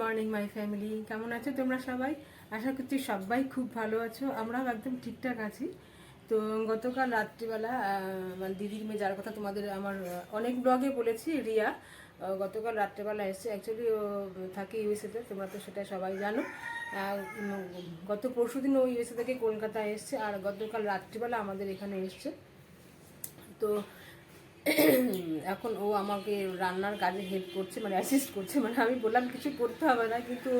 Morning my family কেমন আছো তোমরা সবাই? আশা করছি সবাই খুব ভালো আছো। আমরাও একদম ঠিকঠাক আছি। তো গতকাল রাত্রিবেলা মানে দিদির মেয়ে, যার কথা তোমাদের আমার অনেক ব্লগে বলেছি, রিয়া গতকাল রাত্রেবেলা এসছে। অ্যাকচুয়ালি ও থাকে ইউএসএতে তোমরা তো সেটা সবাই জানো। গত পরশু দিন ও ইউএসএ থেকে কলকাতায় এসছে। আর গতকাল রাত্রিবেলা আমাদের এখানে এসছে। তো এখন ও আমাকে রান্নার কাজে হেল্প করছে মানে অ্যাসিস্ট করছে মানে আমি বললাম কিছু করতে হবে না কিন্তু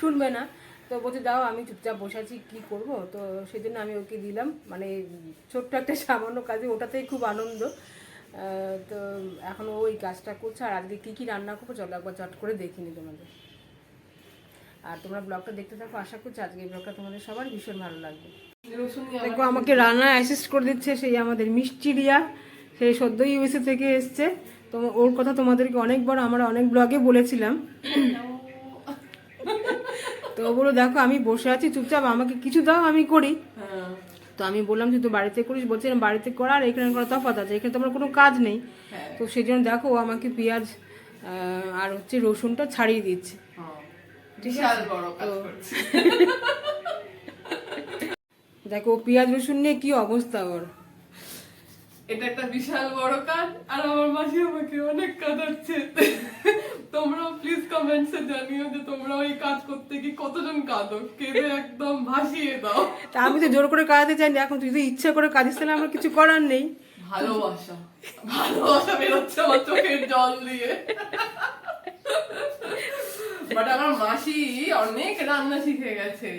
শুনবে না। তো বলছে দাও আমি চুপচাপ বসে আছি কী করব? তো সেই জন্য আমি ওকে দিলাম মানে ছোট্ট একটা সামান্য কাজে ওটাতেই খুব আনন্দ। তো এখন ও ওই কাজটা করছে আর আজকে কী কী রান্না করব চলো একবার চট করে দেখিনি তোমাদের। আর তোমরা ব্লগটা দেখতে থাকো আশা করছি আজকে এই ব্লগটা তোমাদের সবার ভীষণ ভালো লাগবে। দেখো আমাকে রান্না অ্যাসিস্ট করে দিচ্ছে সেই আমাদের মিষ্টি রিয়া। সেই সদ্য ইউএসএ থেকে এসছে। তো ওর কথা তোমাদেরকে অনেকবার আমরা অনেক ব্লগে বলেছিলাম। তো বলো দেখো আমি বসে আছি চুপচাপ আমাকে কিছু দাও আমি করি। তো আমি বললাম যে তুই বাড়িতে করিস বলছি "না, বাড়িতে করা আর এখানে করা তফাৎ আছে এখানে তো আমার কোনো কাজ নেই। তো সেই জন্য দেখো ও আমাকে পেঁয়াজ আর হচ্ছে রসুনটা ছাড়িয়ে দিচ্ছে। করছে। দেখো পেঁয়াজ রসুন নিয়ে কি অবস্থা ওর? এটা একটা বিশাল বড় কাজ আর আমার মাসি আমাকে অনেক কাঁদাচ্ছে। তোমরাও প্লিজ কমেন্টসে জানিও যে তোমরা ওই কাজ করতে কি কতজন কাঁদো। কেঁদে একদম ভাসিয়ে দাও। তা আমি তো জোর করে কাজতে চাই না এখন তুই ইচ্ছা করে কাজিস তাহলে আমার কিছু করার নেই। ভালোবাসা। ভালোবাসা বেরোচ্ছে আমার চোখের জল দিয়ে। বাট আমার মাসি অনেক রান্না শিখে গেছে।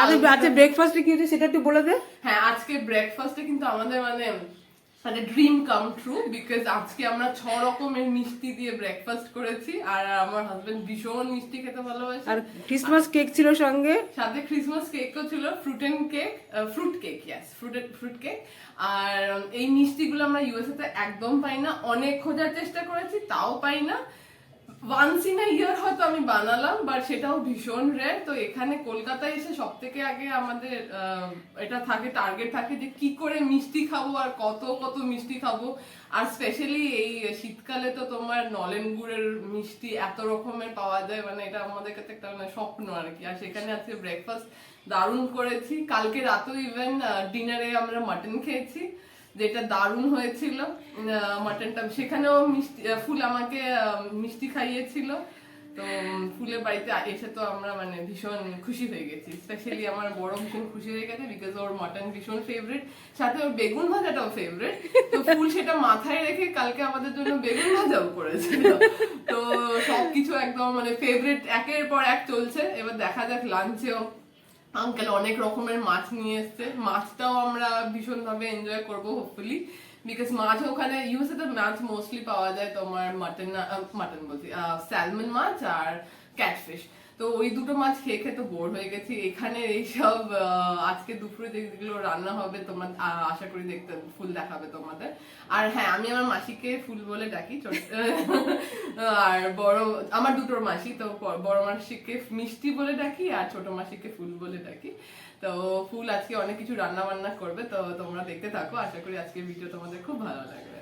আচ্ছা ব্রেকফাস্টে কি হচ্ছে সেটা একটু বলে দে। হ্যাঁ আজকে ব্রেকফাস্টে কিন্তু আমাদের মানে মানে ড্রিম কাম ট্রু বিকজ আজকে আমরা ছ রকমের মিষ্টি দিয়ে ব্রেকফাস্ট করেছি আর আমার হাজবেন্ড ভীষণ মিষ্টি খেতে ভালোবাসে। আর ক্রিসমাস কেক ছিল সঙ্গে? সাথে ক্রিসমাস কেকও ছিল fruit and cake fruit cake yes fruit fruit cake আর এই মিষ্টিগুলো আমরা ইউএসএ তে একদম পাই না। অনেক খোঁজার চেষ্টা করেছি তাও পাই না। ওয়ান্স ইন ইয়ার হয়তো আমি বানালাম বাট সেটাও ভীষণ রেয়ার তো এখানে কলকাতায় এসে সব থেকে আগে আমাদের এটা থাকে টার্গেট থাকে যে কি করে মিষ্টি খাব আর কত কত মিষ্টি খাব। আর স্পেশালি এই শীতকালে তো তোমার নলেন গুড়ের মিষ্টি এত রকমের পাওয়া যায় মানে এটা আমাদের কাছে একটা মানে স্বপ্ন আর কি। আর সেখানে আজকে ব্রেকফাস্ট দারুণ করেছি। কালকে রাতেও ইভেন ডিনারে আমরা মাটন খেয়েছি। যেটা দারুণ হয়েছিল মাটনটা সেখানেও মিষ্টি ফুল আমাকে মিষ্টি খাইয়েছিল। তো ফুলের বাড়িতে এসে তো আমরা মানে ভীষণ খুশি হয়ে গেছি। স্পেশালি আমার বড় ভীষণ খুশি হয়ে গেছে বিকজ ওর মাটন ভীষণ ফেভারিট সাথে ওর বেগুন ভাজাটাও ফেভারিট তো ফুল সেটা মাথায় রেখে কালকে আমাদের জন্য বেগুন ভাজাও করেছিল। তো সবকিছু একদম মানে ফেভারিট একের পর এক চলছে। এবার দেখা যাক লাঞ্চেও আঙ্কেল অনেক রকমের মাছ নিয়ে এসছে। মাছটাও আমরা ভীষণ ভাবে এনজয় করব হোপফুলি বিকজ মাছ ওখানে ইউএসএ তে মাছ মোস্টলি পাওয়া যায় তোমার মাটন মাটন বলছি স্যালমন মাছ আর ক্যাটফিশ তো ওই দুটো মাছ খেয়ে খেয়ে তো বোর হয়ে গেছি। এখানে এইসব আজকে দুপুরে যেগুলো রান্না হবে, তোমরা আশা করি দেখতে, ফুল দেখাবে তোমাদের। আর হ্যাঁ আমি আমার মাসিকে ফুল বলে ডাকি আর বড়, আমার দুটোর মাসি, তো বড় মাসিকে মিষ্টি বলে ডাকি আর ছোট মাসিকে ফুল বলে ডাকি। তো ফুল আজকে অনেক কিছু রান্না বান্না করবে, তো তোমরা দেখতে থাকো। আশা করি আজকের ভিডিও তোমাদের খুব ভালো লাগবে।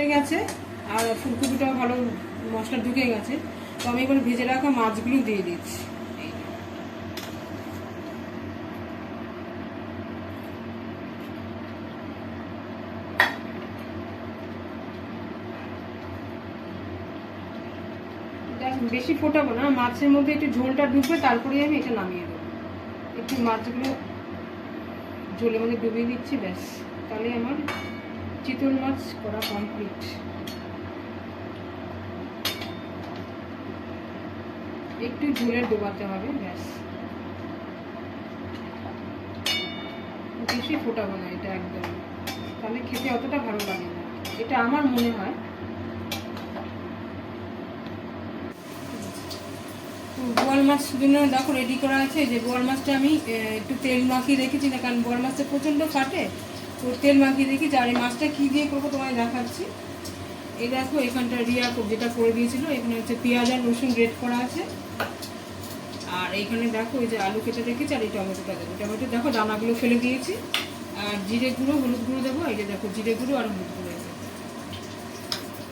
হয়ে গেছে, আর ফুলকপিটাও ভালো মশলা ঢুকে গেছে। তো আমি এবার ভেজে রাখা মাছগুলো দিয়ে দিচ্ছি। বেশি ফোটাবো না, মাছের মধ্যে একটু ঝোলটা ঢুকবে তারপরে আমি এটা নামিয়ে দেবো। একটু মাছগুলো ঝোলের মধ্যে ডুবিয়ে দিচ্ছি, ব্যাস। তাহলে আমার চিতল মাছ করা কমপ্লিট একটু ঝোলে ডোবাতে হবে, ব্যাস। বেশি ফোটাবো না এটা একদম। তাহলে খেতে অতটা ভালো লাগে না। এটা আমার মনে হয়। বোয়াল মাছ জন্য দেখো রেডি করা আছে। যে বোয়াল মাছটা আমি একটু তেল মাখিয়ে রেখেছি না, কারণ বোয়াল মাছটা প্রচণ্ড ফাটে। তেল মাখিয়ে রেখেছি আর এই মাছটা কী দিয়ে করব তোমায় দেখাচ্ছি। এই দেখো, এখানটা রিয়া যেটা করে দিয়েছিল, এখানে হচ্ছে পেঁয়াজ আর রসুন গ্রেট করা আছে। আর এইখানে দেখো, এই যে আলু কেটে রেখেছি আর এই টমেটোটা দেবো। টমেটো দেখো, দানাগুলো ফেলে দিয়েছি। আর জিরে গুঁড়ো, হলুদ গুঁড়ো দেবো, এই যে দেখো, জিরে গুঁড়ো আর হলুদ গুঁড়ো।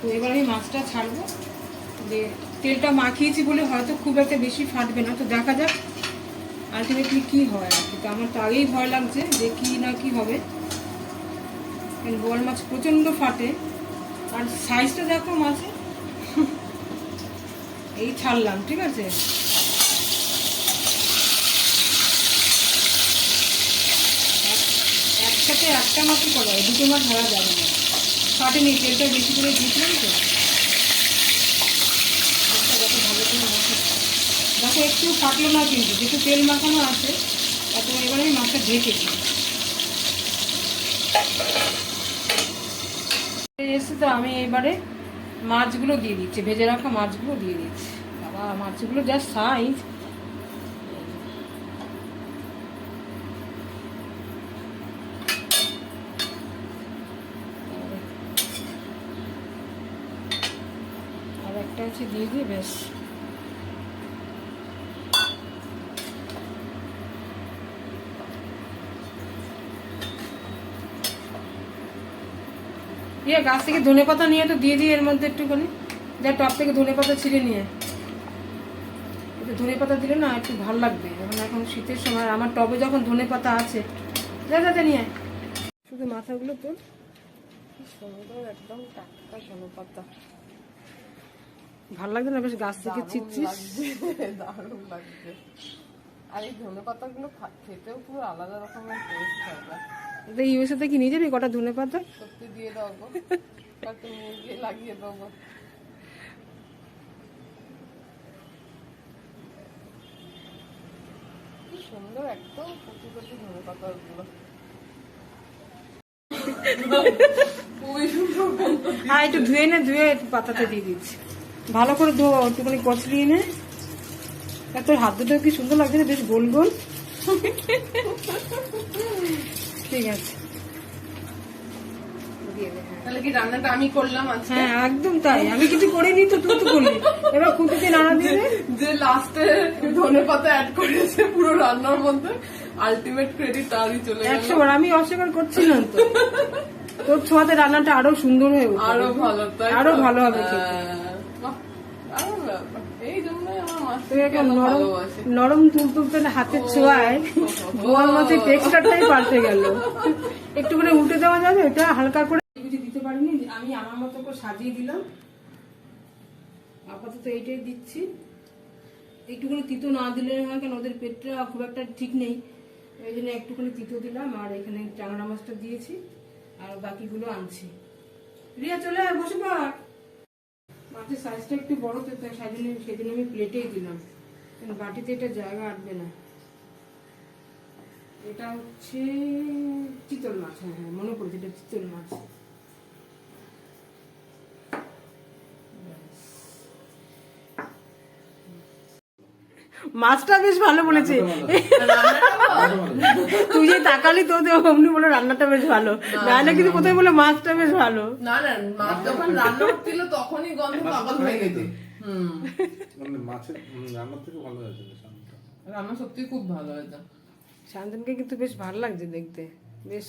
তো এবার আমি মাছটা ছাড়বো। যে তেলটা মাখিয়েছি বলে হয়তো খুব একটা বেশি ফাটবে না, তো দেখা যাক। আলটিমেটলি কী হয় আর কি। তো আমার তো আগেই ভয় লাগছে যে কী না কী হবে। বোয়াল মাছ প্রচণ্ড ফাটে। আর সাইজটা দেখো মাছের। এই ছাড়লাম, ঠিক আছে? এক- একসাথে একটা মাছ করা হয় দুটো মাছ ধরা যাবে না। ফাটেনি, তেলটা বেশি করে দিয়েছিলাম তো। দেখো ভালো। দেখো একটু ফাটলো না কিন্তু, যেহেতু তেল মাখানো আছে, তারপর এবার আমি মাছটা ঢেকেছি এসে তো আমি এবারে মাছগুলো দিয়ে দিচ্ছি, ভেজে রাখা মাছগুলো দিয়ে দিচ্ছি। বাবা, মাছগুলো যা সাইজ আর একটা হচ্ছে দিয়ে দিয়ে বেশ ইয়ে গাছ থেকে ধনে পাতা নিয়ে তো দিয়ে দিই এর মধ্যে একটুখানি। যা টপ থেকে ধনে পাতা ছিঁড়ে নিয়ে। একটু ধনে পাতা দিলে না একটু ভালো লাগবে। এখন এখন শীতের সময় আমার টবে যখন ধনে পাতা আছে যা যাতে নিয়ে। শুধু মাথাগুলো তোর সুন্দর একদম টাটকা ধনে পাতা। ভালো লাগছে না? বেশ গাছ থেকে ছিটছিস। দারুণ লাগছে। আর এই ধনে পাতাগুলো খেতেও পুরো আলাদা রকমের টেস্ট হবে তো ইউএসএ থেকে নিয়ে যাবি? কটা ধনে পাতা সত্যি দিয়ে দাও লাগিয়ে দেবো সুন্দর একদম কচি কচি ধনে পাতাগুলো খুবই সুন্দর গন্ধ। হ্যাঁ একটু ধুয়ে নে ধুয়ে পাতাতে দিয়ে দিচ্ছি। ভালো করে ধো একটুখানি কচলিয়ে নে। তোর হাত দুটো কি সুন্দর লাগছে না বেশ গোল গোল। ঠিক আছে। দিয়ে দে। তাহলে কি রান্নাটা আমি করলাম আজকে? হ্যাঁ একদম তাই। আমি কিছু করিনি তো তুই তো করলি। এবার খুঁটিতে নাড়া দিয়ে যে লাস্টে ধনে পাতা অ্যাড করেছে পুরো রান্নার মধ্যে আলটিমেট ক্রেডিট তারই চলে গেল। একশো বার। আমি অস্বীকার করছি না তো। তোর ছোঁয়াতে রান্নাটা আরও সুন্দর হয়ে আরও ভালো আরও ভালো হবে খেতে হ্যাঁ, বাহ, দারুণ ব্যাপার। এই জন্যই আমার মাছ তুই এখন কেন নরম ছোঁয়ায় বোয়াল মাছের টেক্সচারটাই পাল্টে গেল। একটু করে উল্টে দেওয়া যাবে? এটা হালকা করে দিতে পারিনি আমি আমার মতো করে সাজিয়ে দিলাম। আপাতত এইটাই দিচ্ছি। একটুখানি তিতো না দিলে হয় কেন? ওদের পেটটা খুব একটা ঠিক নেই। এই জন্য একটুখানি তিতো দিলাম আর এখানে চাংড়া মাছটা দিয়েছি। আর বাকিগুলো আনছি। রিয়া চলে বসে পড়। মাছের সাইজটা একটু বড় তো সেই জন্য আমি প্লেটেই দিলাম। বাটিতে এটা জায়গা আটবে না। এটা হচ্ছে চিতল মাছ হ্যাঁ হ্যাঁ মনে পড়েছে এটা চিতল মাছ। মাছটা বেশ ভালো বলেছে যে তো অমনি বলে রান্নাটা বেশ ভালো। নাহলে কিন্তু কোথায় বলে মাছটা বেশ ভালো। না না মাছ যখন রান্না হচ্ছিল তখনই গন্ধ পাগল হয়ে গেছে। হুম। মানে মাছের রান্নার থেকে ভালো হয়েছে রান্না সত্যি খুব ভালো হয়েছে। শান্তনকে কিন্তু বেশ ভালো লাগছে দেখতে। বেশ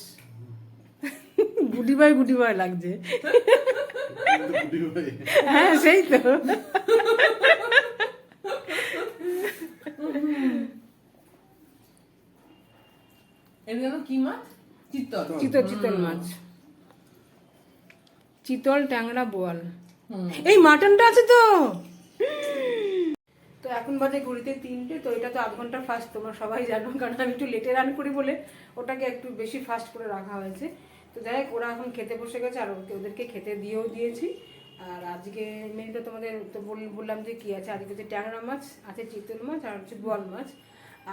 গুটি বাই গুটি বাই লাগছে। হ্যাঁ সেই তো। কি মাছ? চিতল। চিতল। মাছ। চিতল ট্যাংরা বোয়াল। এই মাটনটা আছে তো! তো এখন বাজে ঘড়িতে তিনটে তো এটা তো আধ ঘণ্টা ফাস্ট তোমরা সবাই জানো কারণ আমি একটু লেটে রান করি বলে ওটাকে একটু বেশি ফাস্ট করে রাখা হয়েছে। তো যাই হোক ওরা এখন খেতে বসে গেছে আর ওকে- ওদেরকে খেতে দিয়েও দিয়েছি। আর আজকে মেনুটা তোমাদের তো বল- বললাম যে কি আছে আজকে হচ্ছে ট্যাংরা মাছ আছে চিতল মাছ আর হচ্ছে বোয়াল মাছ।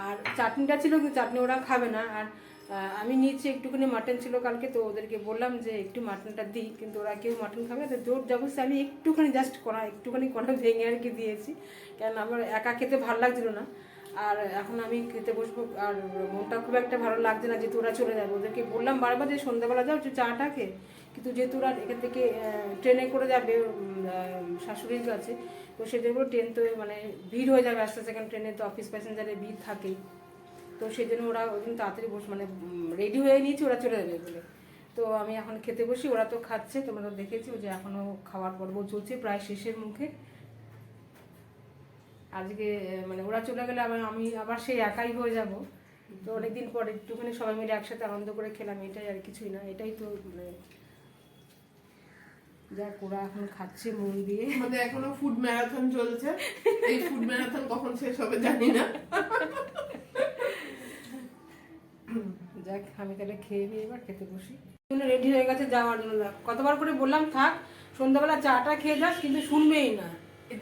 আর চাটনিটা ছিল কিন্তু চাটনি ওরা খাবে না। আর আমি নিচে একটুখানি মাটন ছিল কালকে, তো ওদেরকে বললাম যে একটু মাটনটা দিই, কিন্তু ওরা কেউ মাটন খাবে না। তো জোর জবরদস্তি আমি একটুখানি জাস্ট কড়া, একটুখানি কড়া ভেঙে আর কি দিয়েছি। কেন আমার একা খেতে ভালো লাগছিল না। আর এখন আমি খেতে বসবো, আর মনটা খুব একটা ভালো লাগছে না, যেহেতু ওরা চলে যাবে। ওদেরকে বললাম বারবার যে সন্ধ্যাবেলা যাও চাটা খেয়ে। কিন্তু যেহেতু ওরা এখান থেকে ট্রেনে করে যাবে শাশুড়ির কাছে, তো সেজন্য ট্রেন তো মানে ভিড় হয়ে যাবে আস্তে আস্তে, কারণ ট্রেনে তো অফিস প্যাসেঞ্জারের ভিড় থাকেই তো সেই জন্য ওরা ওই দিন তাড়াতাড়ি বস মানে রেডি হয়ে নিয়েছি, ওরা চলে যাবে বলে। তো আমি এখন খেতে বসি, ওরা তো খাচ্ছে, তোমরা তো দেখেছি যে এখনও খাওয়ার পর্ব চলছে, প্রায় শেষের মুখে। আজকে মানে ওরা চলে গেলে আবার আমি আবার সেই একাই হয়ে যাব। তো অনেকদিন পরে একটুখানি সবাই মিলে একসাথে আনন্দ করে খেলাম, এটাই আর কিছুই না, এটাই তো মানে যাক ওরা এখন খাচ্ছে মন দিয়ে। আমাদের এখনও ফুড ম্যারাথন চলছে। এই ফুড ম্যারাথন কখন শেষ হবে জানি না। যাক আমি তাহলে খেয়ে নিয়ে এবার খেতে বসি। রেডি হয়ে গেছে যাওয়ার জন্য। কতবার করে বললাম থাক সন্ধ্যাবেলা চাটা খেয়ে যাস কিন্তু শুনবেই না।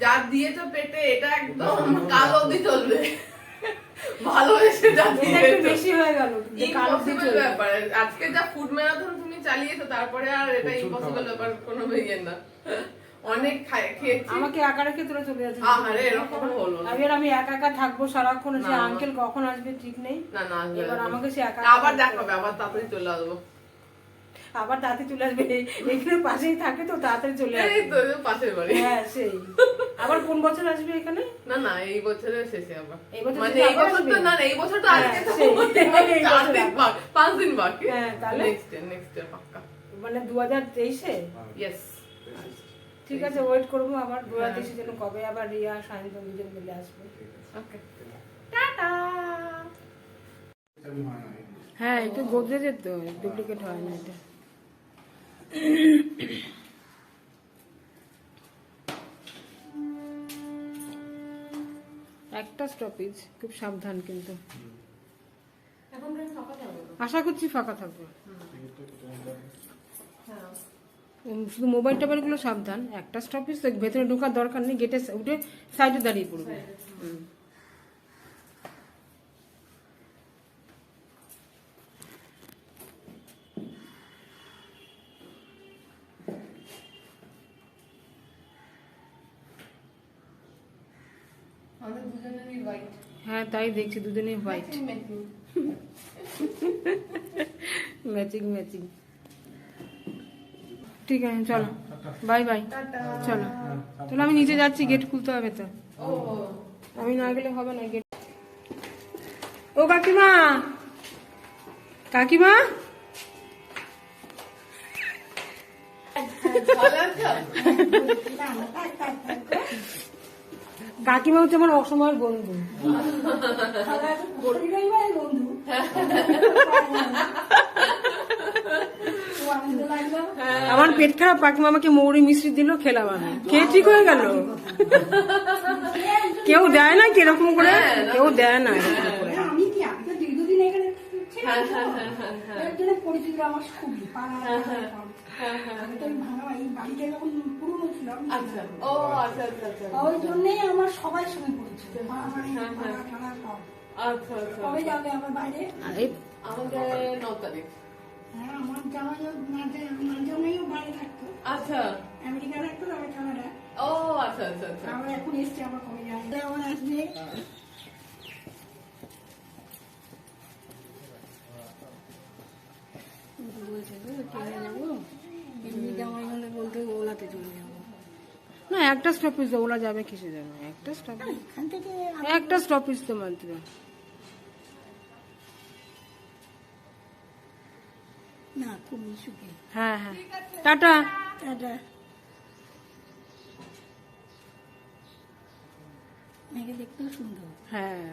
যা দিয়েছ পেটে এটা একদম কাল অবধি চলবে। ভালোবেসে একটু বেশি হয়ে গেল ইম্পসিবল ব্যাপার। আজকে যা ফুড ম্যারাথন তুমি চালিয়েছো তারপরে আর এটা ইম্পসিবল ব্যাপার কোনো ইয়ে না। অনেক খেয়েছি। আমাকে একা রেখে তোরা চলে যাচ্ছে। আরে এরকম হলো আমি আর আমি একা একা থাকব সারাক্ষণ সে। আঙ্কেল কখন আসবে ঠিক নেই। না না এবার আমাকে সে একা আবার দেখাবে আবার তাড়াতাড়ি চলে আসব। আবার তাড়াতাড়ি চলে আসবে। এখানে পাশেই থাকে তো তাড়াতাড়ি চলে আসবে। তো পাশের বাড়ি। হ্যাঁ সেই। আবার কোন বছর আসবে এখানে? না না এই বছরের শেষে আবার। এই বছর মানে এই বছর তো না না এই বছর তো হ্যাঁ, আজকে তো এই চার বছর দিন বাকি পাঁচ দিন বাকি। হ্যাঁ, তাহলে? নেক্সট ইয়ার নেক্সট ইয়ার পাক্কা। মানে দু হাজার তেইশে? ইয়েস ঠিক আছে ওয়েট করব আবার দু হাজার হ্যাঁ। তেইশে যেন কবে আবার রিয়া সায়ন্তন দুজন মিলে আসবে। Okay tata! হ্যাঁ একটু গোদরেজের তো ডুপ্লিকেট হয় না এটা। একটা স্টপেজ খুব সাবধান কিন্তু। আশা করছি ফাঁকা থাকবে। শুধু মোবাইল টোবাইলগুলো সাবধান। একটা স্টপেজ তো ভেতরে ঢোকার দরকার নেই গেটে উঠে সাইডে দাঁড়িয়ে পড়বে। আমাদের দুজনেরই হোয়াইট হ্যাঁ তাই দেখছি দুজনেই হোয়াইট ম্যাচিং ম্যাচিং ঠিক আছে চলো। বাই বাই চলো। চলো আমি নিচে যাচ্ছি গেট খুলতে হবে তো। আমি না গেলে হবে না গেট ও কাকিমা! কাকিমা! ভালো আছো কাকিমা হচ্ছে আমার অসময়ের বন্ধু। আমার পেট খারাপ কাকিমা আমাকে মৌরি মিশ্রি দিল খেলাম আমি। খেয়ে ঠিক হয়ে গেল? কেউ দেয় না কীরকম করে? কেউ দেয় না হ্যাঁ হ্যাঁ হ্যাঁ হ্যাঁ হ্যাঁ এর জন্য পরিচিত আমার খুবই পাড়া আমি তো ভাঙা এই বাড়িটা যখন পুরনো ছিল আচ্ছা। ও আচ্ছা আচ্ছা আচ্ছা। ওই জন্যই আমার সবার সঙ্গে পরিচিত হ্যাঁ। আচ্ছা আচ্ছা কবে যাবে আমার বাইরে। আমাদের ন তারিখ। হ্যাঁ আমার জামাই আমার জামাইও বাইরে থাকতো। আচ্ছা। আমেরিকা থাকতো কানাডা ও আচ্ছা আচ্ছা আচ্ছা। আমরা এখন এসছি আবার কবে যায় আমার আসবে। এমনি জামাই হলে বলতে ওলাতে চলে যাব। না একটা স্টপেজ তো ওলা যাবে কিসে যাবে? একটা স্টপেজ এখান থেকে একটা স্টপেজ তো মাত্র। না মিশুকে। হ্যাঁ হ্যাঁ। টাটা। টাটা। মেয়েকে দেখতেও সুন্দর। হ্যাঁ।